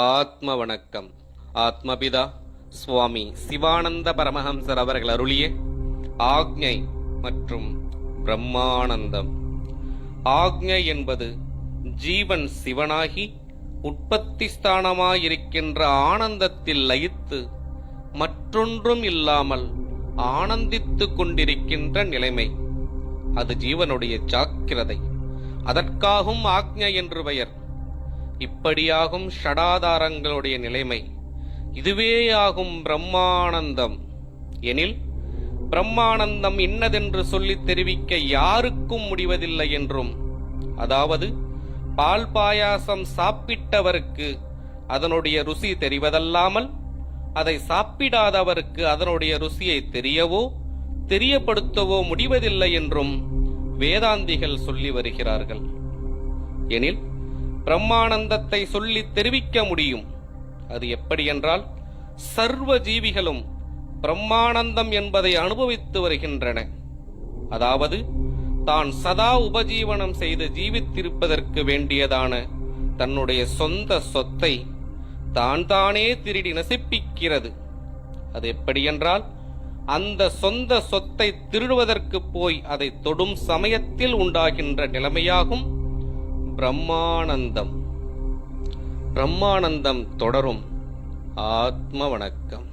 ஆத்ம வணக்கம் ஆத்மபிதா சுவாமி சிவானந்த பரமஹம்சர் அவர்கள் அருளிய ஆக்ஞை மற்றும் பிரம்மானந்தம். ஆக்ஞை என்பது ஜீவன் சிவனாகி உற்பத்தி ஸ்தானமாயிருக்கின்ற ஆனந்தத்தில் லயித்து மற்றொன்றும் இல்லாமல் ஆனந்தித்து கொண்டிருக்கின்ற நிலைமை. அது ஜீவனுடைய ஜாக்கிரதை அதற்காகும் ஆக்ஞை என்று பெயர். இப்படியாகும் ஷடாதாரங்களுடைய நிலைமை. இதுவேயாகும் பிரம்மானந்தம். எனில் பிரம்மானந்தம் இன்னதென்று சொல்லித் தெரிவிக்க யாருக்கும் முடிவதில்லை என்றும் அதாவது பால் பாயாசம் சாப்பிட்டவருக்கு அதனுடைய ருசி தெரிவதல்லாமல் அதை சாப்பிடாதவருக்கு அதனுடைய ருசியை தெரியவோ தெரியப்படுத்தவோ முடிவதில்லை என்றும் வேதாந்திகள் சொல்லி வருகிறார்கள். எனில் பிரம்மானந்தத்தை சொல்லி தெரிவிக்க முடியும். அது எப்படி என்றால் சர்வ ஜீவிகளும் பிரம்மானந்தம் என்பதை அனுபவித்து வருகின்றன. அதாவது தான் சதா உபஜீவனம் செய்து ஜீவித்திருப்பதற்கு வேண்டியதான தன்னுடைய சொந்த சொத்தை தான் தானே திருடி நசிப்பிக்கிறது. அது எப்படியென்றால் அந்த சொந்த சொத்தை திருடுவதற்கு போய் அதை தொடும் சமயத்தில் உண்டாகின்ற நிலைமையாகும். பிரம்மானந்தம். பிரம்மானந்தம் தொடரும். ஆத்ம வணக்கம்.